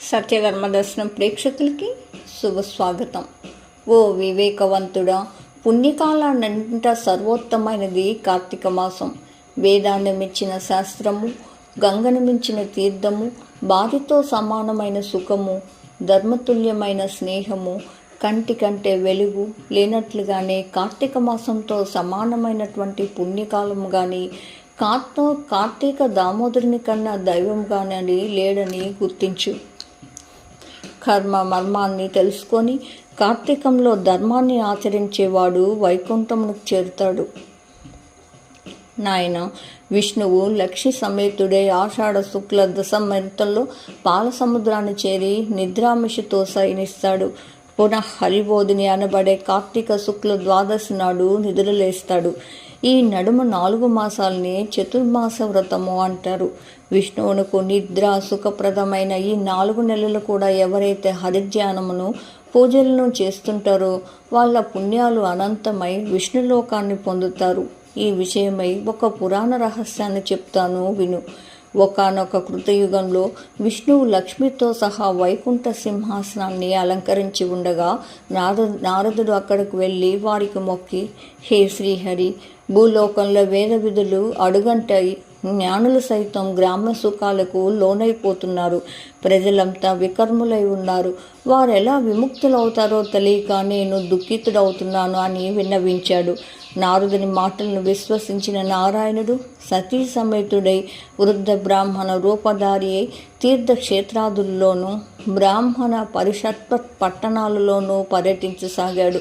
సత్యధర్మ దర్శనం ప్రేక్షకులకి శుభ స్వాగతం. ఓ వివేకవంతుడా పుణ్యకాలాన్నంట సర్వోత్తమైనది కార్తీక మాసం. వేదాన్ని మించిన శాస్త్రము గంగను మించిన తీర్థము బాధితో సమానమైన సుఖము ధర్మతుల్యమైన స్నేహము కంటి కంటే వెలుగు లేనట్లుగానే కార్తీక మాసంతో సమానమైనటువంటి పుణ్యకాలం కానీ కార్తో కార్తీక దామోదరుని కన్నా దైవం కానీ లేడని గుర్తించు. కర్మ మర్మాన్ని తెలుసుకొని కార్తీకంలో ధర్మాన్ని ఆచరించేవాడు వైకుంఠమునకు చేరుతాడు. నాయన విష్ణువు లక్ష్మి సమేతుడే ఆషాఢ శుక్ల దశమంతల్లో పాల సముద్రాన్ని చేరి నిద్రామిషితో శయనిస్తాడు. పునః హరిబోధిని అనబడే కార్తీక శుక్ల ద్వాదశి నాడు నిద్రలేస్తాడు. ఈ నడుమ నాలుగు మాసాలని చతుర్మాస వ్రతము అంటారు. విష్ణువునకు నిద్ర సుఖప్రదమైన ఈ నాలుగు నెలలు కూడా ఎవరైతే హరిధ్యానమును పూజలను చేస్తుంటారో వాళ్ళ పుణ్యాలు అనంతమై విష్ణులోకాన్ని పొందుతారు. ఈ విషయమై ఒక పురాణ రహస్యాన్ని చెప్తాను విను. ఒకనొక కృతయుగంలో విష్ణువు లక్ష్మితో సహా వైకుంఠ సింహాసనాన్ని అలంకరించి ఉండగా నారద నారదుడు అక్కడికి వెళ్ళి వారికి మొక్కి హే శ్రీహరి భూలోకంలో వేద విధులు అడుగంటాయి. జ్ఞానులు సైతం గ్రామ సుఖాలకు లోనైపోతున్నారు. ప్రజలంతా వికర్ములై ఉన్నారు. వారు ఎలా విముక్తులవుతారో తెలియక నేను దుఃఖితుడవుతున్నాను అని విన్నవించాడు. నారదుని మాటలను విశ్వసించిన నారాయణుడు సతీ సమేతుడై వృద్ధ బ్రాహ్మణ రూపధారి అయి తీర్థక్షేత్రాదుల్లోనూ బ్రాహ్మణ పరిషత్ పట్టణాలలోనూ పర్యటించసాగాడు.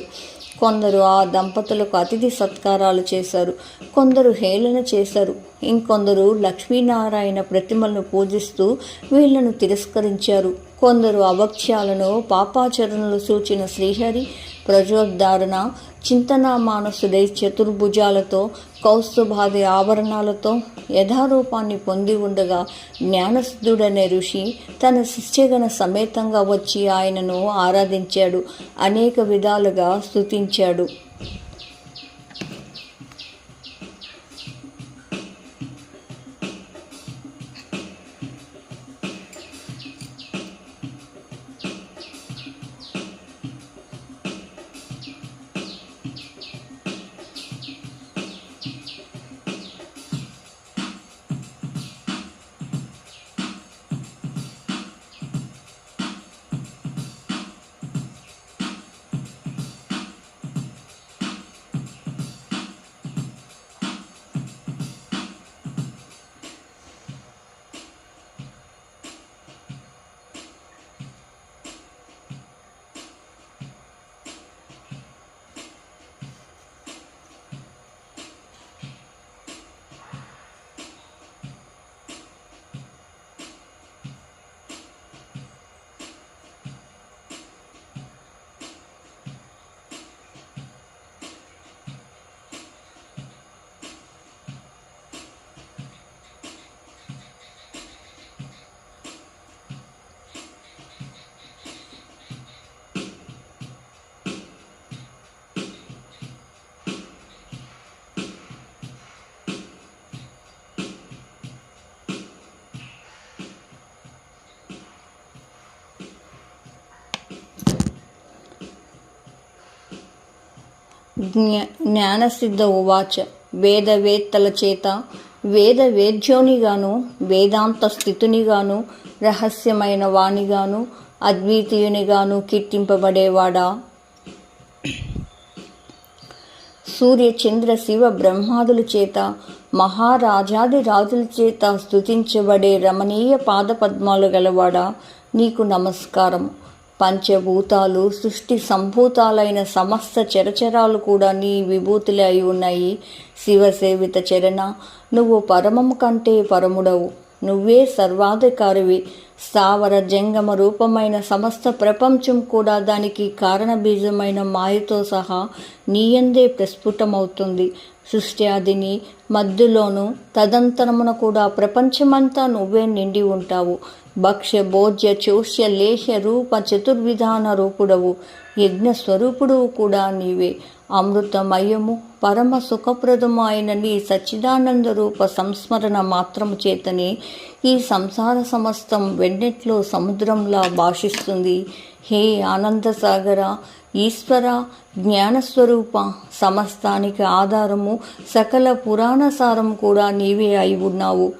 కొందరు ఆ దంపతులకు అతిథి సత్కారాలు చేశారు. కొందరు హేళన చేశారు. ఇంకొందరు లక్ష్మీనారాయణ ప్రతిమలను పూజిస్తూ వీళ్ళను తిరస్కరించారు. కొందరు అవక్ష్యాలను పాపాచరణలు సూచిన శ్రీహరి ప్రజోద్ధారణ చింతనా మానసుడై చతుర్భుజాలతో కౌస్తుభాది ఆభరణాలతో యథారూపాన్ని పొంది ఉండగా జ్ఞానసిద్ధుడనే ఋషి తన శిష్యగణ సమేతంగా వచ్చి ఆయనను ఆరాధించాడు. అనేక విధాలుగా స్థుతించాడు జ్ఞా జ్ఞానసిద్ధ ఉవాచ వేదవేత్తల చేత వేద వేద్యోనిగాను వేదాంత స్థితునిగాను రహస్యమైన వాణిగాను అద్వితీయునిగాను కీర్తింపబడేవాడా? సూర్య చంద్ర శివ బ్రహ్మాదుల చేత మహారాజాది రాజుల చేత స్థుతించబడే రమణీయ పాదపద్మాలు గలవాడా? నీకు నమస్కారం పంచభూతాలు సృష్టి సంభూతాలైన సమస్త చరచరాలు కూడా నీ విభూతులే అయి ఉన్నాయి. శివసేవిత చరణ నువ్వు పరమము కంటే పరముడవు. నువ్వే సర్వాధికారివి. స్థావర జంగమ రూపమైన సమస్త ప్రపంచం కూడా దానికి కారణబీజమైన మాయతో సహా నీయందే ప్రస్ఫుటమవుతుంది. సృష్టి అదిని మధ్యలోను తదంతరమున కూడా ప్రపంచమంతా నువ్వే నిండి ఉంటావు. భక్ష్య భోజ్య చోష్య లేహ్య రూప చతుర్విధాన రూపుడవు. యజ్ఞ స్వరూపుడు కూడా నీవే. అమృతమయము పరమ సుఖప్రదము అయిన నీ సచ్చిదానంద రూప సంస్మరణ మాత్రము చేతనే ఈ సంసార సమస్తం వెన్నెట్లో సముద్రంలా భాషిస్తుంది. హే ఆనంద సాగర ఈశ్వర జ్ఞానస్వరూప సమస్తానికి ఆధారము సకల పురాణసారం కూడా నీవే అయి ఉన్నావు.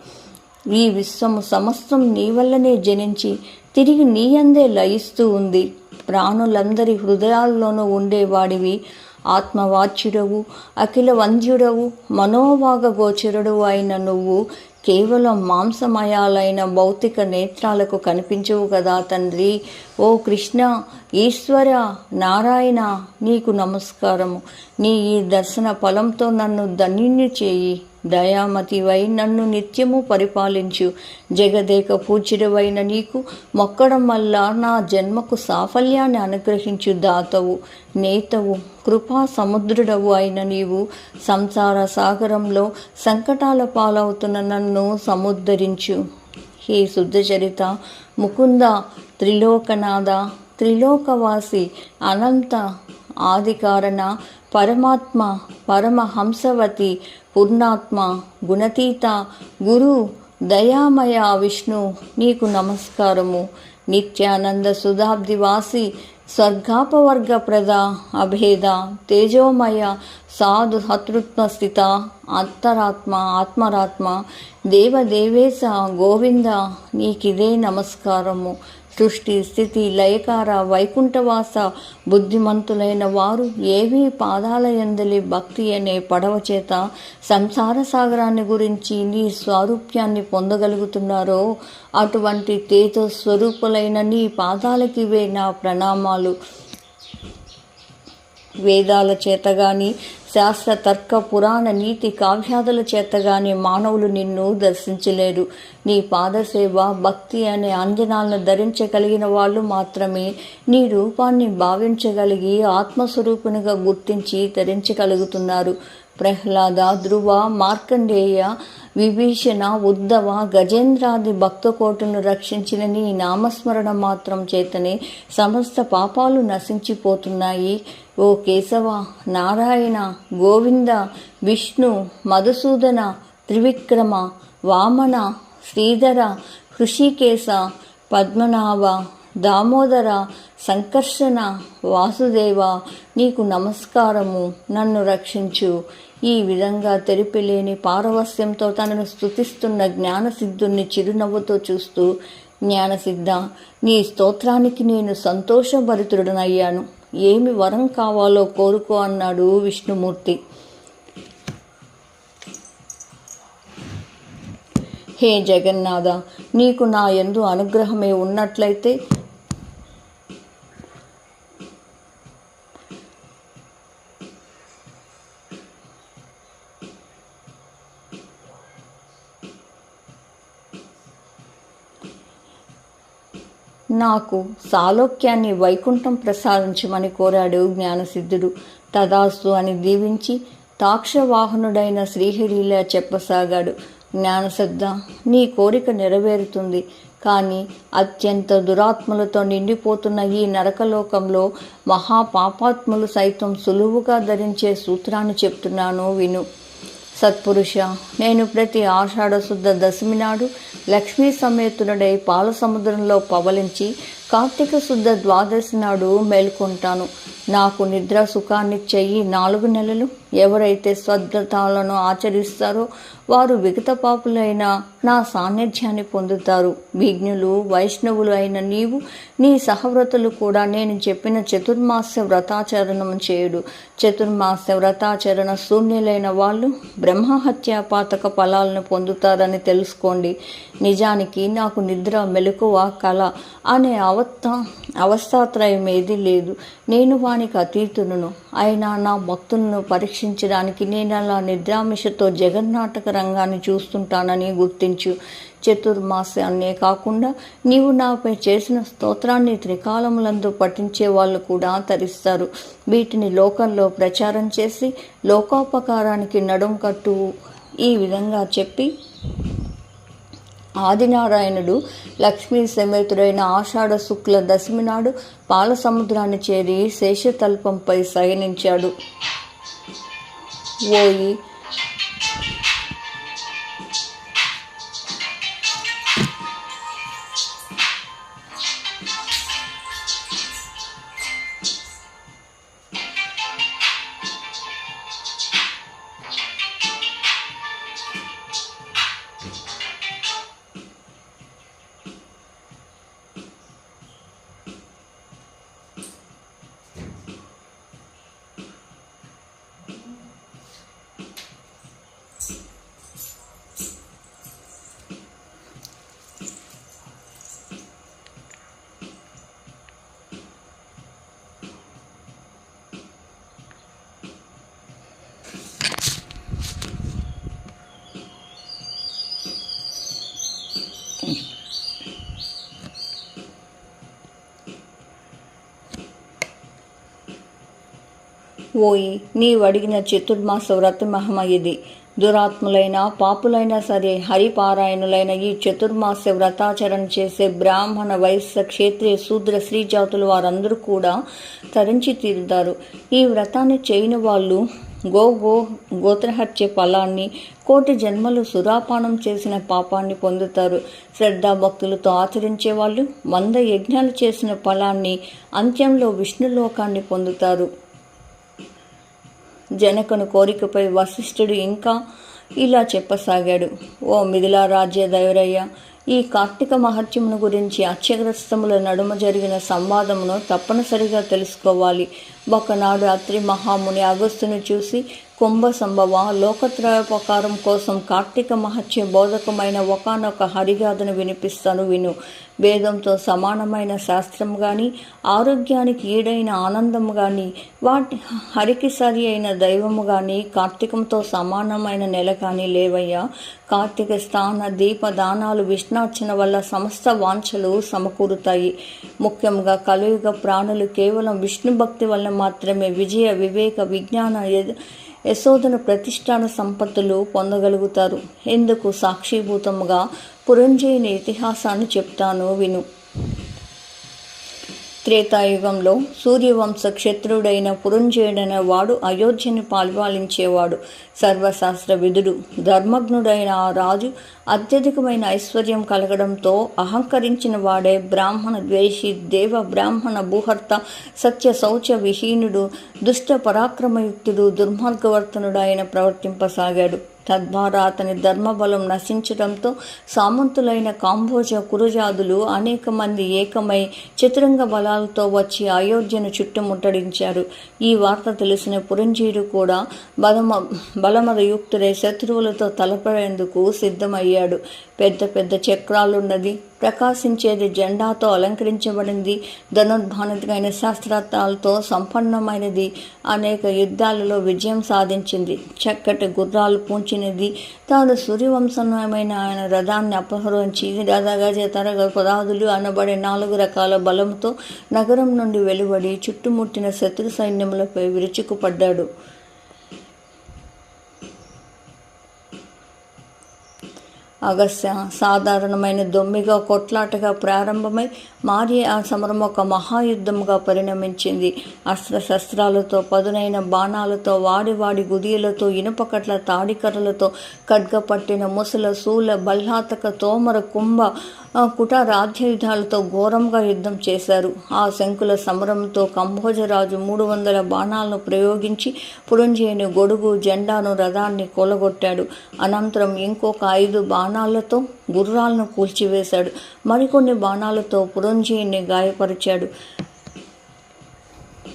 ఈ విశ్వము సమస్తం నీ వల్లనే జనించి తిరిగి నీ అందే లయిస్తూ ఉంది. ప్రాణులందరి హృదయాల్లోనూ ఉండేవాడివి. ఆత్మవాచ్యుడవు అఖిల వంద్యుడవు మనోభాగ గోచరుడు అయిన నువ్వు కేవలం మాంసమయాలైన భౌతిక నేత్రాలకు కనిపించవు కదా తండ్రి. ఓ కృష్ణ ఈశ్వర నారాయణ నీకు నమస్కారము. నీ ఈ దర్శన ఫలంతో నన్ను ధన్యుని చేయి. దయామతివై నన్ను నిత్యము పరిపాలించు. జగదేక పూచిడవైన నీకు మొక్కడం వల్ల నా జన్మకు సాఫల్యాన్ని అనుగ్రహించు దాతవు. నేతవు కృపా సముద్రుడవు అయిన నీవు. సంసార సాగరంలో సంకటాల పాలవుతున్న నన్ను సముద్ధరించు. హే శుద్ధచరిత ముకుంద త్రిలోకనాథ త్రిలోకవాసి అనంత ఆదికారణ పరమాత్మ పరమహంసవతి పూర్ణాత్మ గుణతీత గురు దయామయ విష్ణు నీకు నమస్కారము. నిత్యానంద సుధాబ్దివాసి స్వర్గాపవర్గ ప్రద అభేద తేజోమయ సాధు హతృత్వ స్థిత అంతరాత్మ ఆత్మరాత్మ దేవదేవేశ గోవింద నీకిదే నమస్కారము. సృష్టి స్థితి లయకార వైకుంఠవాస బుద్ధిమంతులైన వారు ఏవీ పాదాల ఎందలి భక్తి అనే పడవ చేత సంసార సాగరాన్ని గురించి నీ స్వారూప్యాన్ని పొందగలుగుతున్నారో అటువంటి తేజ స్వరూపులైన నీ పాదాలకివే నా ప్రణామాలు. వేదాల చేత గాని శాస్త్ర తర్క పురాణ నీతి కావ్యాదుల చేత గాని మానవులు నిన్ను దర్శించలేరు. నీ పాదసేవ భక్తి అనే అంజనాలను ధరించగలిగిన వాళ్ళు మాత్రమే నీ రూపాన్ని భావించగలిగి ఆత్మస్వరూపునిగా గుర్తించి ధరించగలుగుతున్నారు. ప్రహ్లాద ధ్రువ మార్కండేయ విభీషణ ఉద్ధవ గజేంద్రాది భక్తకోటను రక్షించిన నీ నామస్మరణ మాత్రం చేతనే సమస్త పాపాలు నశించిపోతున్నాయి. ఓ కేశవ నారాయణ గోవింద విష్ణు మధుసూదన త్రివిక్రమ వామన శ్రీధర హృషికేశ పద్మనాభ దామోదర సంకర్షణ వాసుదేవ నీకు నమస్కారము. నన్ను రక్షించు. ఈ విధంగా తెరిపిలేని పారవస్యంతో తనను స్థుతిస్తున్న జ్ఞానసిద్ధుణ్ణి చిరునవ్వుతో చూస్తూ జ్ఞానసిద్ధ నీ స్తోత్రానికి నేను సంతోషభరితుడనయ్యాను. ఏమి వరం కావాలో కోరుకో అన్నాడు విష్ణుమూర్తి. హే జగన్నాథ నీకు నా ఎందు అనుగ్రహమే ఉన్నట్లయితే నాకు సాలోక్యాన్ని వైకుంఠం ప్రసాదించమని కోరాడు జ్ఞానసిద్ధుడు. తదాస్తు అని దీవించి తాక్షవాహనుడైన శ్రీహరిలా చెప్పసాగాడు. జ్ఞానశ్రద్ధ నీ కోరిక నెరవేరుతుంది. కానీ అత్యంత దురాత్మలతో నిండిపోతున్న ఈ నరకలోకంలో మహాపాపాత్ములు సైతం సులువుగా ధరించే సూత్రాన్ని చెప్తున్నాను విను. సత్పురుష నేను ప్రతి ఆషాఢ శుద్ధ దశమి నాడు లక్ష్మీ సమేతుడై పాల సముద్రంలో పవలించి కార్తీక శుద్ధ ద్వాదశి నాడు మేల్కొంటాను. నాకు నిద్ర సుఖాన్ని చెయ్యి నాలుగు నెలలు. ఎవరైతే స్వద్రతాలను ఆచరిస్తారో వారు విగత పాపులైన నా సాన్నిధ్యాన్ని పొందుతారు. విఘ్నులు వైష్ణవులు అయిన నీవు నీ సహవ్రతలు కూడా నేను చెప్పిన చతుర్మాస్య వ్రతాచరణం చేయుడు. చతుర్మాస్య వ్రతాచరణ శూన్యులైన వాళ్ళు బ్రహ్మహత్య పాతక ఫలాలను పొందుతారని తెలుసుకోండి. నిజానికి నాకు నిద్ర మెలకువ కళ అనే అవస్థ అవస్థాత్రయం ఏది లేదు. నేను వానికి అతీతులను అయినా నా భక్తులను పరీక్షించడానికి నేను అలా నిద్రామిషతో జగన్నాటక రంగాన్ని చూస్తుంటానని గుర్తించు. చతుర్మాసాన్నే కాకుండా నీవు నాపై చేసిన స్తోత్రాన్ని త్రికాలములందు పఠించే వాళ్ళు కూడా తరిస్తారు. వీటిని లోకంలో ప్రచారం చేసి లోకోపకారానికి నడుం కట్టు. ఈ విధంగా చెప్పి ఆదినారాయణుడు లక్ష్మీ సమేతుడైన ఆషాఢ శుక్ల దశమి నాడు పాల సముద్రాన్ని చేరి శేషతల్పంపై శయనించాడు. ఓయి ఓయి నీవడిగిన చతుర్మాస వ్రతమహమ ఇది దురాత్ములైన పాపులైనా సరే హరిపారాయణులైన ఈ చతుర్మాస వ్రతాచరణ చేసే బ్రాహ్మణ వైశ్య క్షేత్రీయ శూద్ర స్త్రీ జాతులు వారందరూ కూడా తరించి తీరుతారు. ఈ వ్రతాన్ని చేయని వాళ్ళు గో గో గోత్రహత్య ఫలాన్ని కోటి జన్మలు సురాపానం చేసిన పాపాన్ని పొందుతారు. శ్రద్ధాభక్తులతో ఆచరించే వాళ్ళు వంద యజ్ఞాలు చేసిన ఫలాన్ని అంత్యంలో విష్ణులోకాన్ని పొందుతారు. జనకుని కోరికపై వశిష్ఠుడు ఇంకా ఇలా చెప్పసాగాడు. ఓ మిథిలా రాజ్య దైవరయ్య ఈ కార్తీక మహత్యమును గురించి అత్యగ్రస్తముల నడుమ జరిగిన సంవాదమును తప్పనిసరిగా తెలుసుకోవాలి. ఒకనాడు అత్రి మహాముని అగస్తుని చూసి కుంభ సంభవ లోకత్రయోపకారం కోసం కార్తీక మహత్య బోధకమైన ఒకనొక హరిగాథను వినిపిస్తాను విను. వేదంతో సమానమైన శాస్త్రం కానీ ఆరోగ్యానికి ఈడైన ఆనందం కానీ వాటి హరికి సరి అయిన దైవము కానీ కార్తీకంతో సమానమైన నెల కానీ లేవయ్యా. కార్తీక స్థాన దీప దానాలు విష్ణార్చన వల్ల సమస్త వాంఛలు సమకూరుతాయి. ముఖ్యంగా కలియుగ ప్రాణులు కేవలం విష్ణు భక్తి వల్ల మాత్రమే విజయ వివేక విజ్ఞాన యశోదన ప్రతిష్టాన సంపత్తులు పొందగలుగుతారు. ఎందుకు సాక్షిభూతముగా పురంజయుని ఇతిహాసాన్ని చెప్తాను విను. త్రేతాయుగంలో సూర్యవంశ క్షత్రుడైన పురంజయుడైన వాడు అయోధ్యని పాల్పాలించేవాడు సర్వశాస్త్ర విధుడు ధర్మజ్ఞుడైన ఆ రాజు అత్యధికమైన ఐశ్వర్యం కలగడంతో అహంకరించిన వాడే బ్రాహ్మణ ద్వేషి దేవ బ్రాహ్మణ భూహర్త సత్య శౌచ విహీనుడు దుష్ట పరాక్రమయుక్తుడు దుర్మార్గవర్తనుడు ఆయన ప్రవర్తింపసాగాడు. తద్వారా అతని ధర్మబలం నశించడంతో సామంతులైన కాంబోజ కురుజాదులు అనేక మంది ఏకమై చతురంగ బలాలతో వచ్చి అయోధ్యను చుట్టుముట్టడించారు. ఈ వార్త తెలిసిన పురంజీయుడు కూడా బలమ బలమదయుక్తుడై శత్రువులతో తలపడేందుకు సిద్ధమయ్యాడు. పెద్ద పెద్ద చక్రాలున్నది ప్రకాశించేది జెండాతో అలంకరించబడింది. ధనుర్భానితమైన శాస్త్రార్థాలతో సంపన్నమైనది. అనేక యుద్ధాలలో విజయం సాధించింది. చక్కటి గుర్రాలు పూంచినది. తాను సూర్యవంశమైన ఆయన రథాన్ని అపహరించి రథగజ తరగ పదాదులు అనబడే నాలుగు రకాల బలంతో నగరం నుండి వెలువడి చుట్టుముట్టిన శత్రు సైన్యములపై విరుచుకుపడ్డాడు. అగస్య సాధారణమైన దొమ్మిగా కొట్లాటగా ప్రారంభమై మారి ఆ సమరం ఒక మహాయుద్ధముగా పరిణమించింది. అస్త్రశస్త్రాలతో పదునైన బాణాలతో వాడి వాడి గుదియలతో ఇనుపకట్ల తాడికర్రలతో ఖడ్గ పట్టిన ముసల శూల బల్హాతక తోమర కుంభ ఆ కుటారాధ్యుధాలతో ఘోరంగా యుద్ధం చేశారు. ఆ శంకుల సమరంతో కంభోజరాజు మూడు వందల బాణాలను ప్రయోగించి పురంజయుని గొడుగు జెండాను రథాన్ని కూలగొట్టాడు. అనంతరం ఇంకొక ఐదు బాణాలతో గుర్రాలను కూల్చివేశాడు. మరికొన్ని బాణాలతో పురంజయుని గాయపరిచాడు.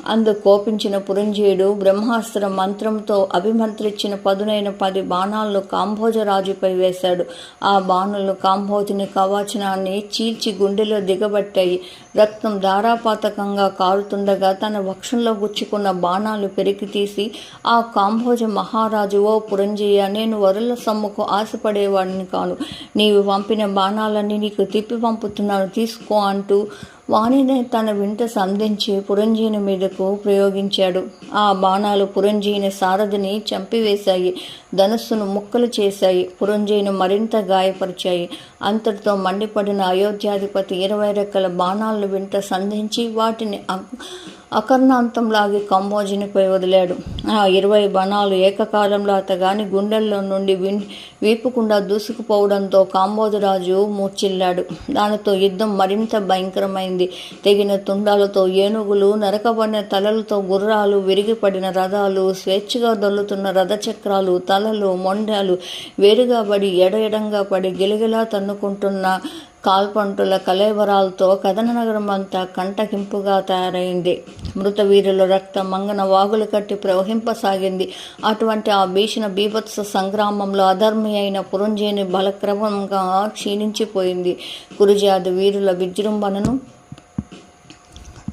అందు కోపించిన పురంజయుడు బ్రహ్మాస్త్ర మంత్రంతో అభిమంత్రించిన పదునైన పది బాణాలను కాంభోజరాజుపై వేశాడు. ఆ బాణులు కాంభోజుని కవచనాన్ని చీల్చి గుండెలో దిగబట్టాయి. రక్తం ధారాపాతకంగా కారుతుండగా తన వక్షంలో గుచ్చుకున్న బాణాలు పెరికి తీసి ఆ కాంభోజ మహారాజు ఓ పురంజయ నేను వరుల సమ్ముకు ఆశపడేవాడిని కాను. నీవు పంపిన బాణాలన్నీ నీకు తిప్పి పంపుతున్నాను. తీసుకో అంటూ వాణిని తన వింత సంధించి పురంజీని మీదకు ప్రయోగించాడు. ఆ బాణాలు పురంజీని సారథిని చంపివేశాయి. ధనస్సును ముక్కలు చేశాయి. పురంజీని మరింత గాయపరిచాయి. అంతటితో మండిపడిన అయోధ్యాధిపతి ఇరవై రెక్కల బాణాలను వింత సంధించి వాటిని అకర్ణాంతంలాగి కంబోజినిపై వదిలాడు ఆ ఇరవై బాణాలు ఏకకాలంలో అతగాని గుండెల్లో నుండి విన్ వీపుకుండా దూసుకుపోవడంతో కాంబోజరాజు మూర్చిల్లాడు దానితో యుద్ధం మరింత భయంకరమైంది. తెగిన తుండాలతో ఏనుగులు నరకబడిన తలలతో గుర్రాలు విరిగిపడిన రథాలు స్వేచ్ఛగా దొల్లుతున్న రథచక్రాలు తలలు మొండాలు వేరుగా పడి ఎడఎడంగా పడి గిలగిలా తన్నుకుంటున్న కాల్పంటుల కలేవరాలతో కథన అంతా కంటకింపుగా తయారైంది. మృత వీరుల రక్తం మంగన వాగులు కట్టి ప్రవహింపసాగింది. అటువంటి ఆ భీషణ బీభత్స సంగ్రామంలో అధర్మి అయిన పురంజేని బలక్రమంగా క్షీణించిపోయింది. కురుజాది వీరుల విజృంభణను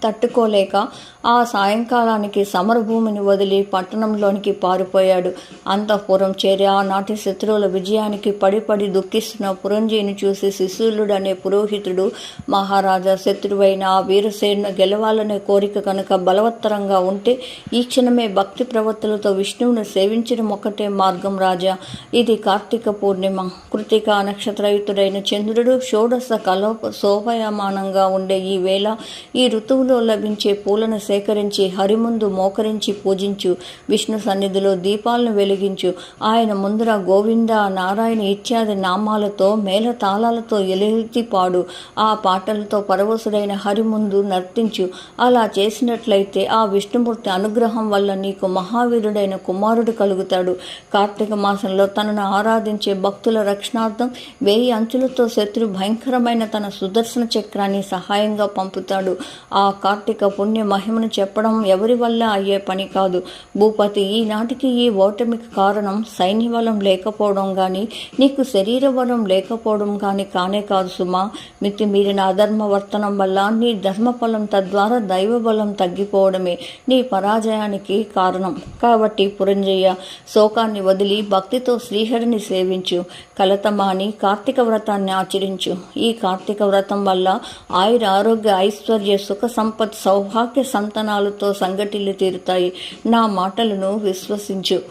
తట్టుకోలేక ఆ సాయంకాలానికి సమరభూమిని వదిలి పట్టణంలోనికి పారిపోయాడు. అంతఃపురం చేరి ఆనాటి శత్రువుల విజయానికి పడిపడి దుఃఖిస్తున్న పురంజీని చూసి శిశులుడు అనే పురోహితుడు మహారాజా శత్రువైన ఆ వీరసేను గెలవాలనే కోరిక కనుక బలవత్తరంగా ఉంటే ఈ క్షణమే భక్తి ప్రవర్తులతో విష్ణువును సేవించడం ఒకటే మార్గం రాజా. ఇది కార్తీక పూర్ణిమ. కృతిక నక్షత్రయుతుడైన చంద్రుడు షోడశ కలోప శోభయమానంగా ఉండే ఈ వేళ ఈ ఋతువు ఋతువులో లభించే పూలను సేకరించి హరిముందు మోకరించి పూజించు. విష్ణు సన్నిధిలో దీపాలను వెలిగించు. ఆయన ముందర గోవింద నారాయణ ఇత్యాది నామాలతో మేళ తాళాలతో ఎలుగెత్తి పాడు. ఆ పాటలతో పరవశుడైన హరి ముందు నర్తించు. అలా చేసినట్లయితే ఆ విష్ణుమూర్తి అనుగ్రహం వల్ల నీకు మహావీరుడైన కుమారుడు కలుగుతాడు. కార్తీక మాసంలో తనను ఆరాధించే భక్తుల రక్షణార్థం వేయి అంచులతో శత్రు భయంకరమైన తన సుదర్శన చక్రాన్ని సహాయంగా పంపుతాడు. ఆ కార్తీక పుణ్య మహిమను చెప్పడం ఎవరి వల్ల అయ్యే పని కాదు. భూపతి ఈనాటికి ఈ ఓటమికి కారణం సైన్య బలం లేకపోవడం కానీ నీకు శరీర బలం లేకపోవడం కానీ కానే కాదు సుమా. మితిమీరిన అధర్మ వర్తనం వల్ల నీ ధర్మ ఫలం తద్వారా దైవ బలం తగ్గిపోవడమే నీ పరాజయానికి కారణం. కాబట్టి పురంజయ్య శోకాన్ని వదిలి భక్తితో శ్రీహరిని సేవించు. కలతమాని కార్తీక వ్రతాన్ని ఆచరించు. ఈ కార్తీక వ్రతం వల్ల ఆయుర ఆరోగ్య ఐశ్వర్య సుఖ సంపత్ సౌభాగ్య సంతనాలతో సంగటిల్లు తీరుతాయి. నా మాటలను విశ్వసించు.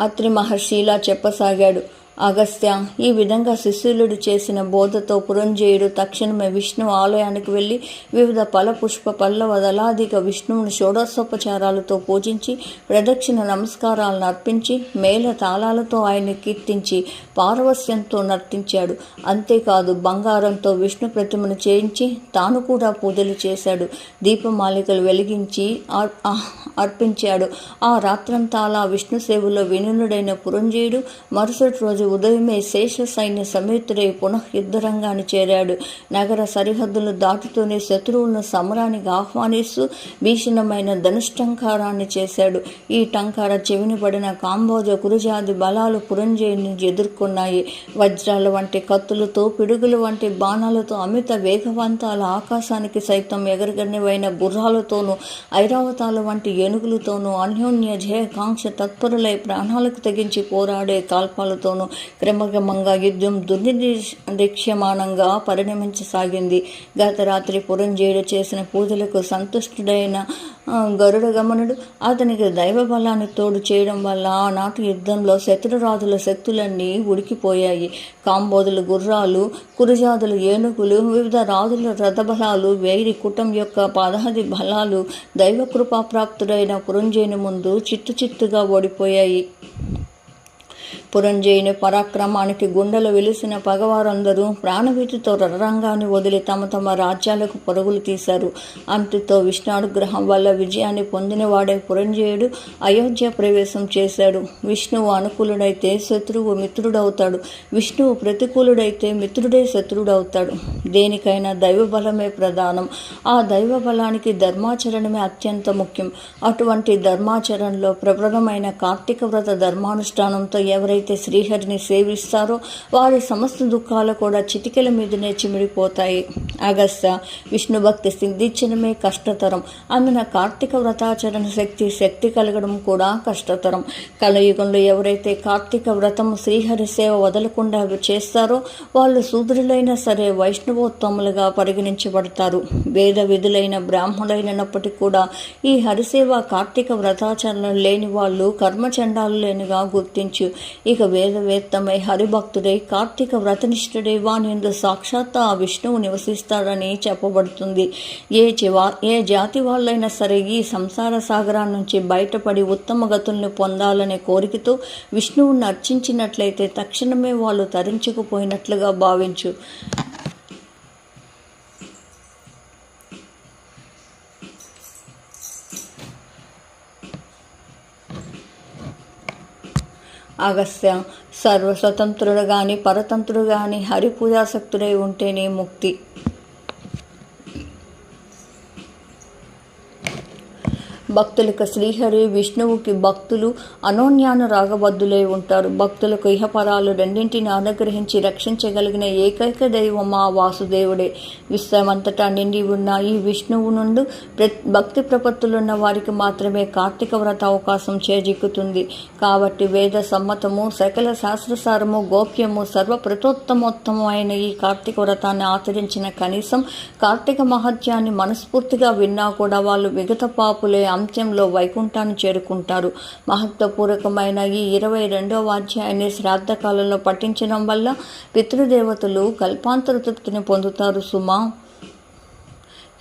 అత్రి మహర్షి ఇలా చెప్పసాగాడు. అగస్త్య ఈ విధంగా శిశులుడు చేసిన బోధతో పురంజయుడు తక్షణమే విష్ణు ఆలయానికి వెళ్ళి వివిధ ఫల పుష్ప పల్లవ దళాదిక విష్ణువుని షోడశోపచారాలతో పూజించి ప్రదక్షిణ నమస్కారాలను అర్పించి మేళ తాళాలతో ఆయన్ని కీర్తించి పారవస్యంతో నర్తించాడు. అంతేకాదు బంగారంతో విష్ణు ప్రతిమను చేయించి తాను కూడా పూజలు చేశాడు. దీపమాలికలు వెలిగించి అర్పించాడు. ఆ రాత్రంతా అలా విష్ణు సేవలో వినునుడైన పురంజయుడు మరుసటి రోజు ఉదయమే శేష సైన్య సమేతుడై పునః యుద్ధరంగాన్ని చేరాడు. నగర సరిహద్దులు దాటుతూనే శత్రువులను సమరానికి ఆహ్వానిస్తూ భీషణమైన ధనుష్టంకారాన్ని చేశాడు. ఈ టంకార చెవిని పడిన కాంబోజ కురుజాది బలాలు పురంజయుని ఎదుర్కొన్నాయి. వజ్రాల వంటి కత్తులతో పిడుగుల వంటి బాణాలతో అమిత వేగవంతాల ఆకాశానికి సైతం ఎగరగనివైన గుర్రాలతోనూ ఐరావతాల వంటి ఏనుగులతోనూ అన్యోన్య జయకాంక్ష తత్పరులై ప్రాణాలకు తెగించి పోరాడే కాల్పాలతోనూ క్రమక్రమంగా యుద్ధం దుర్నిరీక్షమానంగా పరిణమించసాగింది. గత రాత్రి పురంజేయుడు చేసిన పూజలకు సంతుష్టుడైన గరుడ గమనుడు అతనికి దైవ బలాన్ని తోడు చేయడం వల్ల ఆనాటి యుద్ధంలో శత్రురాజుల శక్తులన్నీ ఉడికిపోయాయి. కాంబోదులు గుర్రాలు కురుజాదులు ఏనుగులు వివిధ రాజుల రథబలాలు వేరి కుటం యొక్క పదహది బలాలు దైవ కృపాప్రాప్తుడైన పురంజయుని ముందు చిత్తు చిత్తుగా ఓడిపోయాయి. పురంజయుని పరాక్రమానికి గుండెలు వెలిసిన పగవారందరూ ప్రాణభీతితో రణరంగాన్ని వదిలి తమ తమ రాజ్యాలకు పరుగులు తీశారు. అంతతో విష్ణానుగ్రహం వల్ల విజయాన్ని పొందినవాడే పురంజయుడు అయోధ్య ప్రవేశం చేశాడు. విష్ణువు అనుకూలుడైతే శత్రువు మిత్రుడవుతాడు. విష్ణువు ప్రతికూలుడైతే మిత్రుడే శత్రుడవుతాడు. దేనికైనా దైవబలమే ప్రధానం. ఆ దైవ బలానికి ధర్మాచరణమే అత్యంత ముఖ్యం. అటువంటి ధర్మాచరణలో ప్రబలమైన కార్తీక వ్రత ధర్మానుష్ఠానంతో ఎవరైతే ఎవరైతే శ్రీహరిని సేవిస్తారో వారి సమస్త దుఃఖాలు కూడా చిటికెల మీదనే చిమిడిపోతాయి అగస్త విష్ణు భక్తి సిద్ధించడమే కష్టతరం. అందున కార్తీక వ్రతాచరణ శక్తి శక్తి కలగడం కూడా కష్టతరం. కలయుగంలో ఎవరైతే కార్తీక వ్రతం శ్రీహరి సేవ వదలకుండా చేస్తారో వాళ్ళు శూద్రులైనా సరే వైష్ణవోత్తములుగా పరిగణించబడతారు. వేద విధులైన బ్రాహ్మణులైనప్పటికీ కూడా ఈ హరిసేవ కార్తీక వ్రతాచరణ లేని వాళ్ళు కర్మచండాలు లేనిగా గుర్తించు. ఇక వేదవేత్తమై హరిభక్తుడై కార్తీక వ్రతనిష్ఠుడై వానిందు సాక్షాత్ ఆ విష్ణువు నివసిస్తాడని చెప్పబడుతుంది. ఏ చివా ఏ జాతి వాళ్ళైనా సరే ఈ సంసార సాగరా నుంచి బయటపడి ఉత్తమ గతుల్ని పొందాలనే కోరికతో విష్ణువుని అర్చించినట్లయితే తక్షణమే వాళ్ళు తరించుకుపోయినట్లుగా భావించు. అగస్త్య. సర్వస్వతంత్రుడు కానీ పరతంత్రుడు కానీ హరిపూజాసక్తుడై ఉంటేనే ముక్తి. భక్తులకు శ్రీహరి విష్ణువుకి భక్తులు అనోన్యానురాగబద్ధులై ఉంటారు. భక్తులకు ఇహపరాలు రెండింటిని అనుగ్రహించి రక్షించగలిగిన ఏకైక దైవం ఆ వాసుదేవుడే. విశ్వమంతటా నిండి ఉన్న ఈ విష్ణువు నుండి భక్తి ప్రపత్తులున్న వారికి మాత్రమే కార్తీక వ్రత అవకాశం చేజిక్కుతుంది. కాబట్టి వేద సమ్మతము సకల శాస్త్రసారము గోప్యము సర్వ ప్రతోత్తమోత్తమైన ఈ కార్తీక వ్రతాన్ని ఆచరించిన కనీసం కార్తీక మహత్యాన్ని మనస్ఫూర్తిగా విన్నా కూడా వాళ్ళు విగత పాపులే అంత్యంలో వైకుంఠాన్ని చేరుకుంటారు. మహత్వపూర్వకమైన ఈ ఇరవై రెండవ అధ్యాయాన్ని శ్రాద్ధకాలంలో పఠించడం వల్ల పితృదేవతలు కల్పాంతర తృప్తిని పొందుతారు సుమా.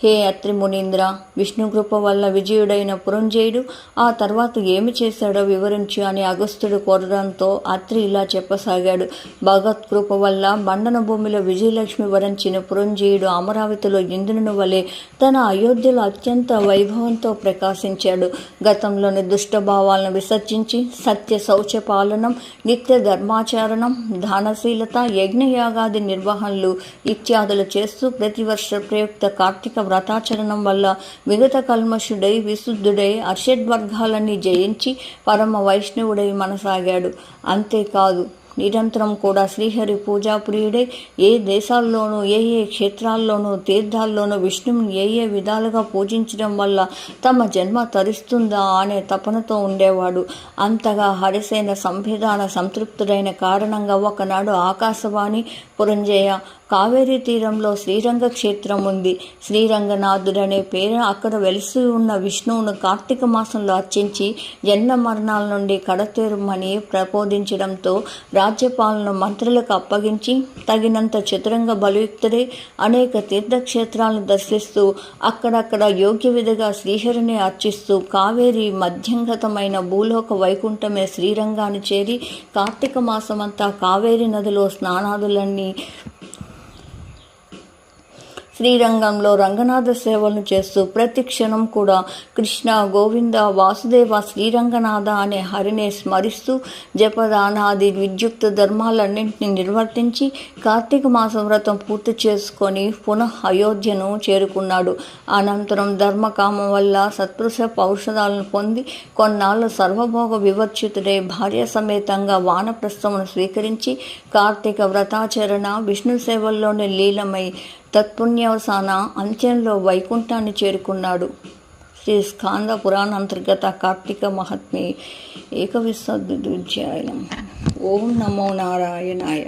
హే అత్రి మునీంద్ర విష్ణు వల్ల విజయుడైన పురంజయుడు ఆ తర్వాత ఏమి చేశాడో వివరించు అని అగస్త్యుడు కోరడంతో అత్రి ఇలా చెప్పసాగాడు. భగవత్ కృప వల్ల మండన భూమిలో విజయలక్ష్మి వరించిన పురంజయుడు అమరావతిలో ఇంద్రుని వలె తన అయోధ్యలో అత్యంత వైభవంతో ప్రకాశించాడు. గతంలోని దుష్టభావాలను విసర్జించి సత్య శౌచ పాలనం నిత్య ధర్మాచరణం దానశీలత యజ్ఞయాగాది నిర్వహణలు ఇత్యాదులు చేస్తూ ప్రతివర్ష ప్రయుక్త కార్తీక వ్రతాచరణం వల్ల విగత కల్మషుడై విశుద్ధుడై అర్షడ్వర్గాలన్నీ జయించి పరమ వైష్ణవుడై మనసాగాడు. అంతేకాదు నిరంతరం కూడా శ్రీహరి పూజాప్రియుడే ఏ దేశాల్లోనూ ఏ ఏ క్షేత్రాల్లోనూ తీర్థాల్లోనూ విష్ణువుని ఏ ఏ విధాలుగా పూజించడం వల్ల తమ జన్మ తరిస్తుందా అనే తపనతో ఉండేవాడు. అంతగా హరిసేన సంవిధాన సంతృప్తుడైన కారణంగా ఒకనాడు ఆకాశవాణి పురంజయ కావేరీ తీరంలో శ్రీరంగ క్షేత్రం ఉంది. శ్రీరంగనాథుడనే పేరు అక్కడ వెలిసి ఉన్న విష్ణువును కార్తీక మాసంలో అర్చించి జన్మ మరణాల నుండి కడతేరమని ప్రబోధించడంతో రాజ్యపాలన మంత్రులకు అప్పగించి తగినంత చతురంగ బలయుక్తుడై అనేక తీర్థక్షేత్రాలను దర్శిస్తూ అక్కడక్కడ యోగ్య విధిగా శ్రీహరిని అర్చిస్తూ కావేరి మధ్యంగతమైన భూలోక వైకుంఠమే శ్రీరంగాన్ని చేరి కార్తీక మాసమంతా కావేరి నదిలో స్నానాదులన్నీ శ్రీరంగంలో రంగనాథ సేవలను చేస్తూ ప్రతి క్షణం కూడా కృష్ణ గోవింద వాసుదేవ శ్రీరంగనాథ అనే హరిని స్మరిస్తూ జపదానాది విద్యుక్త ధర్మాలన్నింటినీ నిర్వర్తించి కార్తీక మాస వ్రతం పూర్తి చేసుకొని పునః అయోధ్యను చేరుకున్నాడు. అనంతరం ధర్మకామం వల్ల సత్పురుష ఔషధాలను పొంది కొన్నాళ్ళు సర్వభోగ వివర్చితుడే భార్య సమేతంగా వానప్రస్థమును స్వీకరించి కార్తీక వ్రతాచరణ విష్ణు సేవల్లోని లీలమై తత్పుణ్యవసాన అంత్యంలో వైకుంఠాన్ని చేరుకున్నాడు. శ్రీ స్కాంద పురాణాంతర్గత కార్తీక మహాత్మే ఏకవిశద్విధ్యాయం ఓం నమో నారాయణాయ.